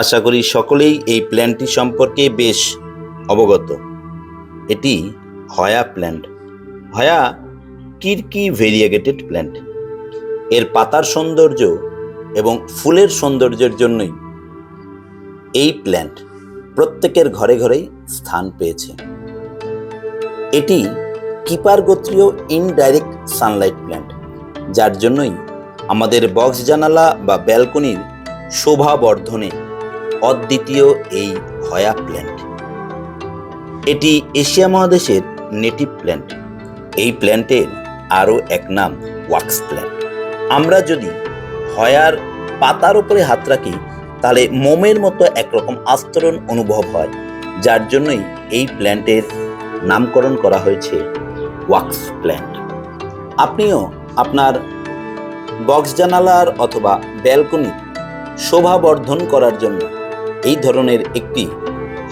আশা করি সকলেই এই প্ল্যান্টটি সম্পর্কে বেশ অবগত। এটি হয়া প্ল্যান্ট হয়া কিরকি ভেরিয়েগেটেড প্ল্যান্ট এর পাতার সৌন্দর্য এবং ফুলের সৌন্দর্যের জন্যই এই প্ল্যান্ট প্রত্যেকের ঘরে ঘরেই স্থান পেয়েছে। এটি কিপার গোত্রীয় ইনডাইরেক্ট সানলাইট প্ল্যান্ট যার জন্যই আমাদের বক্স জানালা বা ব্যালকনির শোভা বর্ধনে অদ্বিতীয় এই হয়া প্ল্যান্ট এটি এশিয়া মহাদেশের নেটিভ প্ল্যান্ট এই প্ল্যান্টের আরও এক নাম ওয়াক্স প্ল্যান্ট আমরা যদি হয়ার পাতার উপরে হাত রাখি, তাহলে মোমের মতো একরকম আস্তরণ অনুভব হয়, যার জন্যই এই প্ল্যান্টের নামকরণ করা হয়েছে ওয়াক্স প্ল্যান্ট আপনিও আপনার বক্স জানালার অথবা ব্যালকনি শোভাবর্ধন করার জন্য এই ধরনের একটি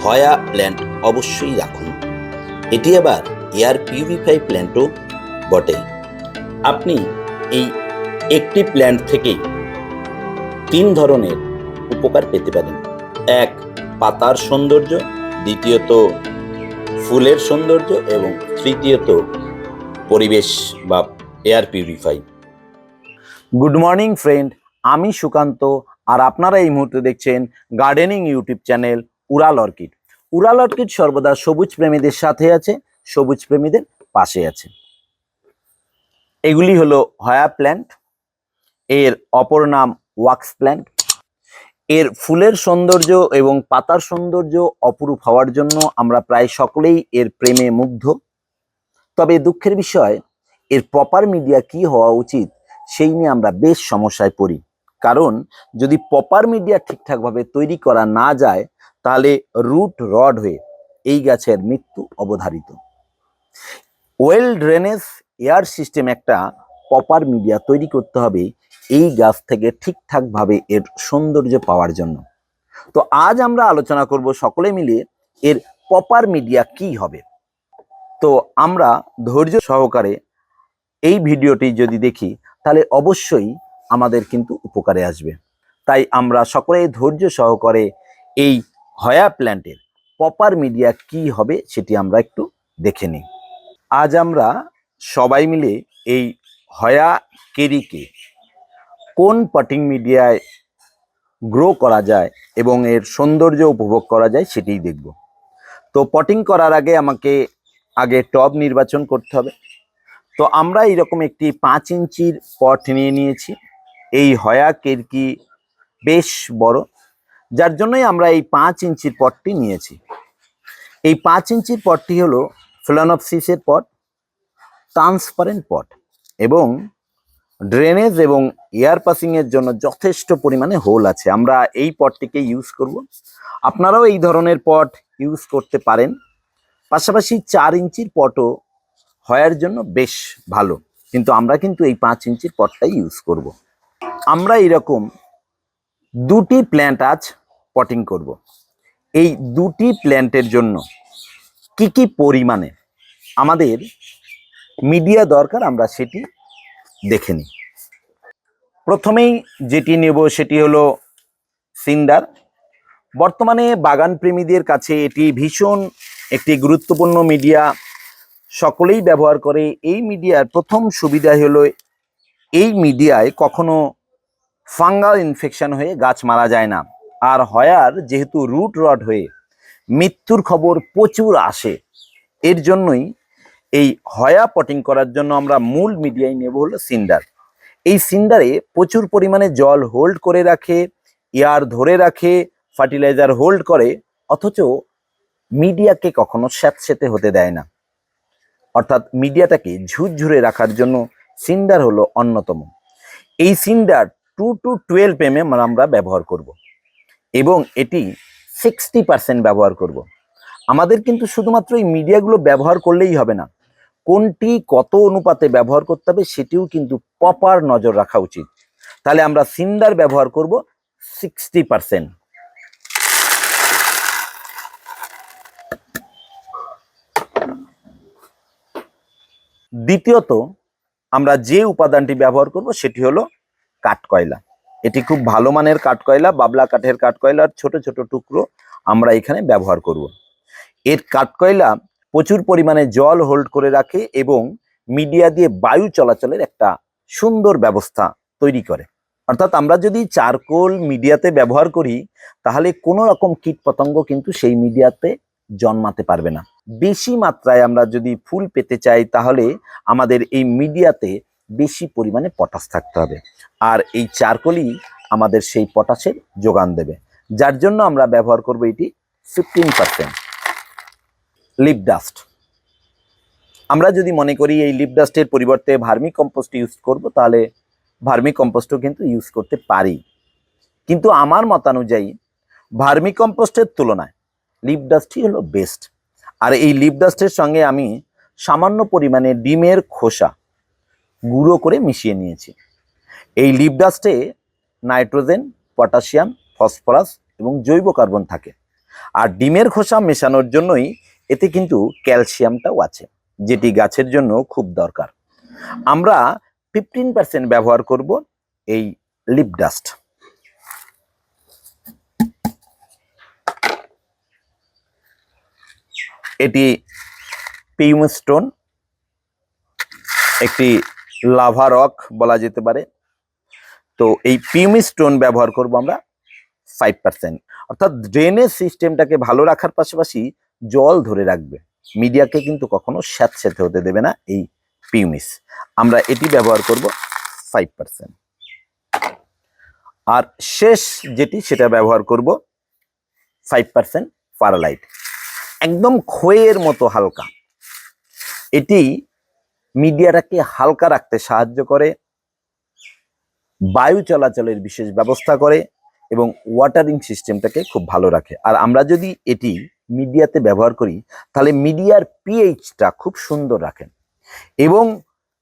হয়া প্ল্যান্ট অবশ্যই রাখুন। এটি আবার এয়ার পিউরিফাই প্ল্যান্টও বটে। আপনি এই একটি প্ল্যান্ট থেকে তিন ধরনের উপকার পেতে পারেন। এক, পাতার সৌন্দর্য, দ্বিতীয়ত ফুলের সৌন্দর্য এবং তৃতীয়ত পরিবেশ বা air purify. Good morning friend, আমি সুকান্ত আর আপনারা এই মুহূর্তে দেখছেন gardening YouTube channel Ural orchid Ural orchid সর্বদা সবুজ প্রেমীদের সাথে আছে, সবুজ প্রেমীদের পাশে আছে। এগুলি হলো হয়া প্ল্যান্ট এর অপর নাম ওয়াক্স প্ল্যান্ট এর ফুলের সৌন্দর্য এবং পাতার সৌন্দর্য অপরূপ হওয়ার জন্য আমরা প্রায় সকলেই এর প্রেমে মুগ্ধ। তবে দুঃখের বিষয়, এর প্রপার মিডিয়া কি হওয়া উচিত, সেই নিয়ে আমরা বেশ সমস্যায় পড়ি। কারণ যদি প্রপার মিডিয়া ঠিকঠাকভাবে তৈরি করা না যায়, তাহলে রুট রড হয়ে এই গাছের মৃত্যু অবধারিত। ওয়েল ড্রেনেজ এয়ার সিস্টেম একটা প্রপার মিডিয়া তৈরি করতে হবে এই গাছ থেকে ঠিকঠাকভাবে এর সৌন্দর্য পাওয়ার জন্য। তো আজ আমরা আলোচনা করব সকলে মিলে এর প্রপার মিডিয়া কি হবে। তো আমরা ধৈর্য সহকারে এই ভিডিওটি যদি দেখি, তাহলে অবশ্যই আমাদের কিন্তু উপকারে আসবে। তাই আমরা সকলে ধৈর্য সহকারে এই হয়া প্ল্যান্টের প্রপার মিডিয়া কি হবে সেটি আমরা একটু দেখে নিই। আজ আমরা সবাই মিলে এই হয়া কেরিকে কোন পটিং মিডিয়ায় গ্রো করা যায় এবং এর সৌন্দর্য উপভোগ করা যায় সেটাই দেখব। তো পটিং করার আগে আমাকে আগে টব নির্বাচন করতে হবে। তো আমরা এরকম একটি পাঁচ ইঞ্চির পট নিয়ে নিয়েছি। এই হয়া কেরকি বেশ বড়? যার জন্যই আমরা এই পাঁচ ইঞ্চির পটটি নিয়েছি। এই পাঁচ ইঞ্চির পটটি হলো ফ্লোনপসিসের পট, ট্রান্সপারেন্ট পট এবং ড্রেনেজ এবং এয়ার পাসিংয়ের জন্য যথেষ্ট পরিমাণে হোল আছে। আমরা এই পটটিকে ইউজ করব। আপনারাও এই ধরনের পট ইউজ করতে পারেন। পাশাপাশি চার ইঞ্চির পটও হয়ার জন্য বেশ ভালো। কিন্তু আমরা কিন্তু এই পাঁচ ইঞ্চির পটটাই ইউজ করব। আমরা এরকম দুটি প্ল্যান্ট আজ পটিং করব। এই দুটি প্ল্যান্টের জন্য কি কি পরিমাণে আমাদের মিডিয়া দরকার আমরা সেটি দেখে নিই। প্রথমেই যেটি নেব সেটি হলো সিন্ডার। বর্তমানে বাগান প্রেমীদের কাছে এটি ভীষণ একটি গুরুত্বপূর্ণ মিডিয়া সকলেই ব্যবহার করে। এই মিডিয়ার প্রথম সুবিধা হলো এই মিডিয়ায় কখনো ফাঙ্গাল ইনফেকশন হয়ে গাছ মারা যায় না। আর হয়ার যেহেতু রুট রড হয়ে মৃত্যুর খবর প্রচুর আসে, এর জন্যই এই হয়া পটিং করার জন্য আমরা মূল মিডিয়াই নেব হলো সিন্ডার। এই সিন্ডারে প্রচুর পরিমাণে জল হোল্ড করে রাখে, এয়ার ধরে রাখে, ফার্টিলাইজার হোল্ড করে, অথচ মিডিয়াকে কখনো স্যাঁতসেতে হতে দেয় না। অর্থাৎ মিডিয়াটাকে ঝুরঝুরে রাখার জন্য সিন্ডার হলো অন্যতম। এই cinder two to twelve M M আমরা ব্যবহার করব। এবং এটি সিক্সটি পার্সেন্ট ব্যবহার করব। আমাদের কিন্তু শুধুমাত্র এই মিডিয়াগুলো ব্যবহার করলেই হবে না। কোনটি কত অনুপাতে ব্যবহার করতে হবে সেটিও কিন্তু প্রপার নজর রাখা উচিত। তাহলে আমরা সিন্ডার ব্যবহার করব সিক্সটি পার্সেন্ট দ্বিতীয়ত, আমরা যে উপাদানটি ব্যবহার করব সেটি হলো কাঠকয়লা। এটি খুব ভালো মানের কাঠকয়লা, বাবলা কাঠের কাঠকয়লার ছোট ছোট টুকরো আমরা এখানে ব্যবহার করব। এর কাঠকয়লা প্রচুর পরিমাণে জল হোল্ড করে রাখে এবং মিডিয়া দিয়ে বায়ু চলাচলের একটা সুন্দর ব্যবস্থা তৈরি করে। অর্থাৎ আমরা যদি চারকোল মিডিয়াতে ব্যবহার করি, তাহলে কোনো রকম কীট পতঙ্গ কিন্তু সেই মিডিয়াতে জন্মাতে পারবে না। বেশি মাত্রায় আমরা যদি ফুল পেতে চাই, তাহলে আমাদের এই মিডিয়াতে বেশি পরিমাণে পটাশ থাকতে হবে। আর এই চারকোলই আমাদের সেই পটাশের যোগান দেবে। যার জন্য আমরা ব্যবহার করব এটি ফিফটিন পার্সেন্ট লিপ ডাস্ট আমরা যদি মনে করি এই লিপ ডাস্টের পরিবর্তে ভার্মি কম্পোস্ট ইউজ করব, তাহলে ভার্মি কম্পোস্টও কিন্তু ইউজ করতে পারি। কিন্তু আমার মতানুযায়ী ভার্মি কম্পোস্টের তুলনায় লিপ ডাস্টই হলো বেস্ট আর এই লিপ ডাস্টের সঙ্গে আমি সামান্য পরিমাণে ডিমের খোসা গুঁড়ো করে মিশিয়ে নিয়েছি। এই লিপ ডাস্টে নাইট্রোজেন পটাশিয়াম ফসফরাস এবং জৈব কার্বন থাকে। আর ডিমের খোসা মেশানোর জন্যই এতে কিন্তু ক্যালসিয়ামটাও আছে, যেটি গাছের জন্য খুব দরকার। আমরা ফিফটিন পার্সেন্ট ব্যবহার করব এই লিপ ডাস্ট এটি পিউম স্টোন একটি লাভা রক বলা যেতে পারে। তো এই পিউমি স্টোন ব্যবহার করব আমরা ফাইভ পার্সেন্ট অর্থাৎ ড্রেনেজ সিস্টেমটাকে ভালো রাখার পাশাপাশি জল ধরে রাখবে। মিডিয়াকে কিন্তু কখনো স্যাঁতস্যাঁতে হতে দেবে না এই পিউমিস আমরা এটি ব্যবহার করব ফাইভ পার্সেন্ট আর শেষ যেটি, সেটা ব্যবহার করব ফাইভ পার্সেন্ট পারালাইট একদম খয়ের মতো হালকা। এটি মিডিয়াটাকে হালকা রাখতে সাহায্য করে, বায়ু চলাচলের বিশেষ ব্যবস্থা করে এবং ওয়াটারিং সিস্টেমটাকে খুব ভালো রাখে। আর আমরা যদি এটি মিডিয়াতে ব্যবহার করি, তাহলে মিডিয়ার পিএইচটা খুব সুন্দর রাখেন। এবং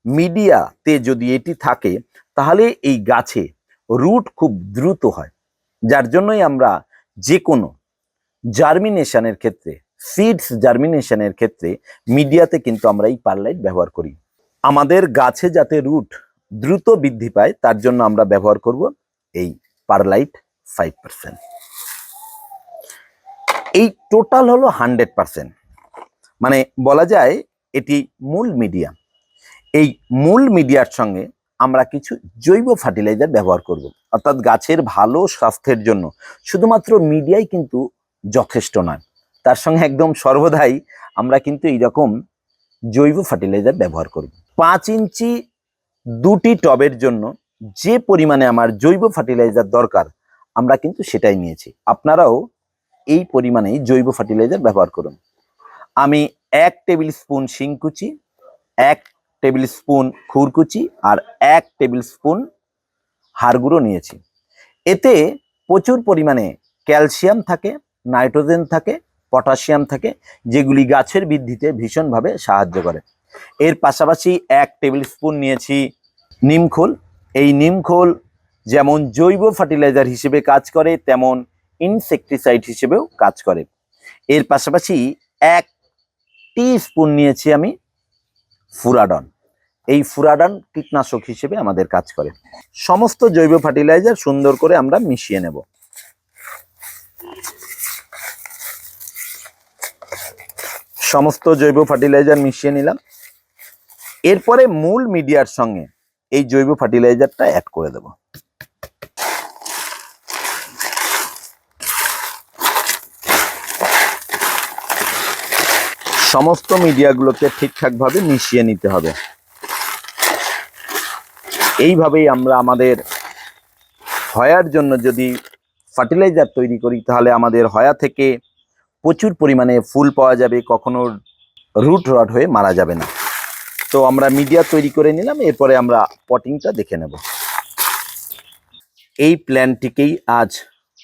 মিডিয়াতে যদি এটি থাকে, তাহলে এই গাছে রুট খুব দ্রুত হয়। যার জন্যই আমরা যে কোনো জার্মিনেশনের ক্ষেত্রে সিডস জার্মিনেশনের ক্ষেত্রে মিডিয়াতে কিন্তু আমরা এই পারলাইট ব্যবহার করি। আমাদের গাছে যাতে রুট দ্রুত বৃদ্ধি পায়, তার জন্য আমরা ব্যবহার করব এই পারলাইট ফাইভ পার্সেন্ট এই টোটাল হলো হান্ড্রেড পার্সেন্ট মানে বলা যায় এটি মূল মিডিয়া এই মূল মিডিয়ার সঙ্গে আমরা কিছু জৈব ফার্টিলাইজার ব্যবহার করব। অর্থাৎ গাছের ভালো স্বাস্থ্যের জন্য। শুধুমাত্র মিডিয়াই কিন্তু যথেষ্ট নয়। তার সঙ্গে একদম সর্বদাই আমরা কিন্তু এইরকম জৈব ফার্টিলাইজার ব্যবহার করব। পাঁচ ইঞ্চি দুটি টবের জন্য যে পরিমাণে আমার জৈব ফার্টিলাইজার দরকার, আমরা কিন্তু সেটাই নিয়েছি। আপনারাও এই পরিমাণেই জৈব ফার্টিলাইজার ব্যবহার করুন। আমি এক টেবিল স্পুন শিংকুচি এক টেবিল স্পুন খুরকুচি আর এক টেবিল স্পুন হাড়গুঁড়ো নিয়েছি। এতে প্রচুর পরিমাণে ক্যালসিয়াম থাকে, নাইট্রোজেন থাকে, পটাশিয়াম থাকে, যেগুলি গাছের বৃদ্ধিতে ভীষণভাবে সাহায্য করে। এর পাশাপাশি এক টেবিল স্পুন নিয়েছি নিমখোল এই নিমখোল যেমন জৈব ফার্টিলাইজার হিসেবে কাজ করে, তেমন ইনসেকটিসাইড হিসেবেও কাজ করে। এর পাশাপাশি এক টি স্পুন নিয়েছি আমি ফুরাডন। এই ফুরাডন কীটনাশক হিসেবে আমাদের কাজ করে। সমস্ত জৈব ফার্টিলাইজার সুন্দর করে আমরা মিশিয়ে নেব। সমস্ত জৈব ফার্টিলাইজার মিশিয়ে নিলাম। এরপরে মূল মিডিয়ার সঙ্গে এই জৈব ফার্টিলাইজারটা অ্যাড করে দেব। সমস্ত মিডিয়াগুলোকে ঠিকঠাকভাবে মিশিয়ে নিতে হবে। এইভাবেই আমরা আমাদের হয়ার জন্য যদি ফার্টিলাইজার তৈরি করি, তাহলে আমাদের হয়া থেকে প্রচুর পরিমাণে ফুল পাওয়া যাবে, কখনো রুট রড হয়ে মারা যাবে না। তো আমরা মিডিয়া তৈরি করে নিলাম, এরপরে আমরা পটিংটা দেখে নেব। এই প্ল্যানটিকেই আজ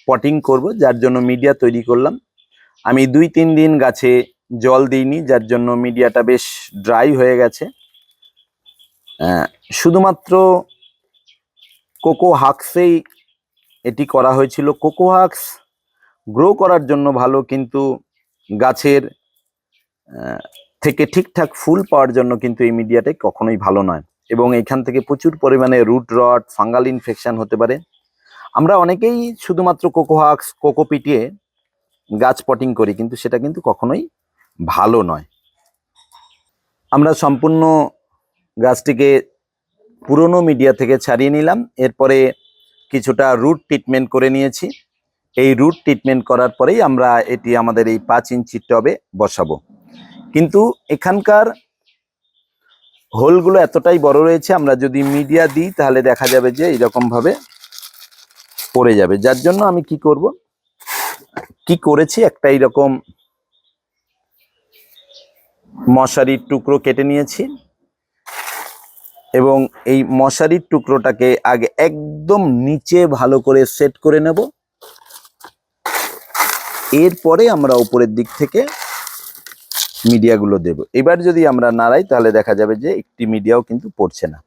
পটিং করব, যার জন্য মিডিয়া তৈরি করলাম। আমি দুই তিন দিন গাছে জল দিইনি, যার জন্য মিডিয়াটা বেশ ড্রাই হয়ে গেছে। শুধুমাত্র কোকো হাক্সেই এটি করা হয়েছিল। কোকো হাক্স গ্রো করার জন্য ভালো, কিন্তু গাছের থেকে ঠিকঠাক ফুল পাওয়ার জন্য কিন্তু এই মিডিয়াটা কখনোই ভালো নয়। এবং এখান থেকে প্রচুর পরিমাণে রুট রট ফাঙ্গাল ইনফেকশান হতে পারে। আমরা অনেকেই শুধুমাত্র কোকোহাক্স কোকো পিটিয়ে গাছ পটিং করি, কিন্তু সেটা কিন্তু কখনোই ভালো নয়। আমরা সম্পূর্ণ গাছটিকে পুরনো মিডিয়া থেকে ছাড়িয়ে নিলাম। এরপরে কিছুটা রুট ট্রিটমেন্ট করে নিয়েছি। এই রুট ট্রিটমেন্ট করার পরেই আমরা এটি আমাদের এই পাঁচ ইঞ্চি টবে বসাবো। কিন্তু এখানকার হোলগুলো এতটাই বড় রয়েছে, আমরা যদি মিডিয়া দিই তাহলে দেখা যাবে যে এরকম ভাবে পড়ে যাবে। যার জন্য আমি কি করব? কি করেছি? একটা এইরকম মশারির টুকরো কেটে নিয়েছি এবং এই মশারির টুকরোটাকে আগে একদম নিচে ভালো করে সেট করে নেব। এরপরে আমরা উপরের দিক থেকে মিডিয়াগুলো দেব। এবার যদি আমরা নাড়াই, তাহলে দেখা যাবে যে একটি মিডিয়াও কিন্তু পড়ছে না।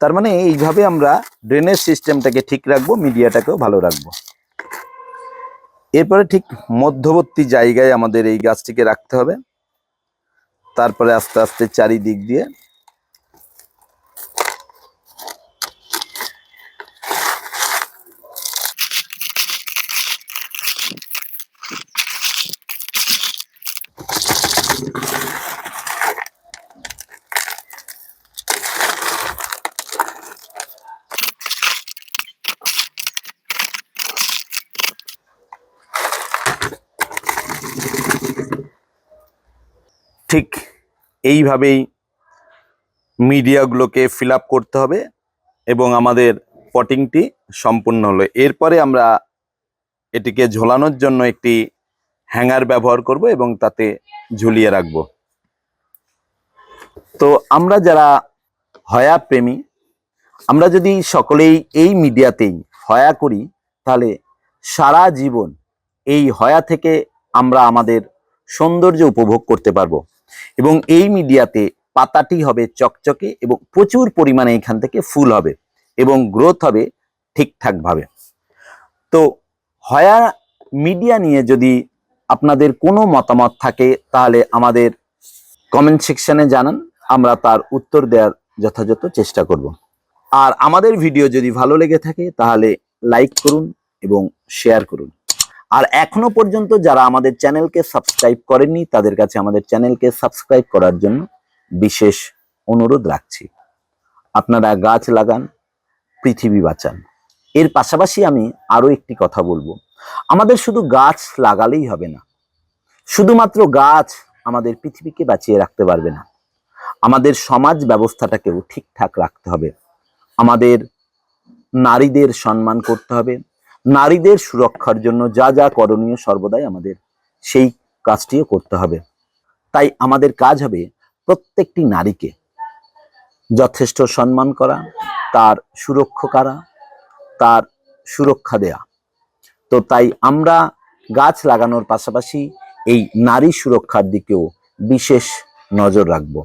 তার মানে এইভাবে আমরা ড্রেনেজ সিস্টেমটাকে ঠিক রাখব, মিডিয়াটাকেও ভালো রাখব। এরপরে ঠিক মধ্যবর্তী জায়গায় আমাদের এই গাছটিকে রাখতে হবে। তারপরে আস্তে আস্তে চারিদিক দিয়ে ঠিক এইভাবেই মিডিয়াগুলোকে ফিল করতে হবে এবং আমাদের পটিংটি সম্পূর্ণ হলো। এরপরে আমরা এটিকে ঝোলানোর জন্য একটি হ্যাঙ্গার ব্যবহার করব এবং তাতে ঝুলিয়ে রাখব। তো আমরা যারা হয়া প্রেমী, আমরা যদি সকলেই এই মিডিয়াতেই হয়া করি, তাহলে সারা জীবন এই হয়া থেকে আমরা আমাদের সৌন্দর্য উপভোগ করতে পারব। এবং এই মিডিয়াতে পাতাটি হবে চকচকে এবং প্রচুর পরিমাণে এখান থেকে ফুল হবে এবং গ্রোথ হবে ঠিকঠাকভাবে তো হয়া মিডিয়া নিয়ে যদি আপনাদের কোনো মতামত থাকে, তাহলে আমাদের কমেন্ট সেকশানে জানান, আমরা তার উত্তর দেওয়ার যথাযথ চেষ্টা করব। আর আমাদের ভিডিও যদি ভালো লেগে থাকে, তাহলে লাইক করুন এবং শেয়ার করুন। আর এখনও পর্যন্ত যারা আমাদের চ্যানেলকে সাবস্ক্রাইব করেননি, তাদের কাছে আমাদের চ্যানেলকে সাবস্ক্রাইব করার জন্য বিশেষ অনুরোধ রাখছি। আপনারা গাছ লাগান, পৃথিবী বাঁচান। এর পাশাপাশি আমি আরও একটি কথা বলব। আমাদের শুধু গাছ লাগালেই হবে না। শুধুমাত্র গাছ আমাদের পৃথিবীকে বাঁচিয়ে রাখতে পারবে না। আমাদের সমাজ ব্যবস্থাটাকেও ঠিকঠাক রাখতে হবে। আমাদের নারীদের সম্মান করতে হবে। নারীদের সুরক্ষার জন্য যা যা করণীয় সর্বদাই আমাদের সেই কাজটিও করতে হবে। তাই আমাদের কাজ হবে প্রত্যেকটি নারীকে যথেষ্ট সম্মান করা, তার সুরক্ষা করা, তার সুরক্ষা দেয়া। তো তাই আমরা গাছ লাগানোর পাশাপাশি এই নারী সুরক্ষার দিকেও বিশেষ নজর রাখব।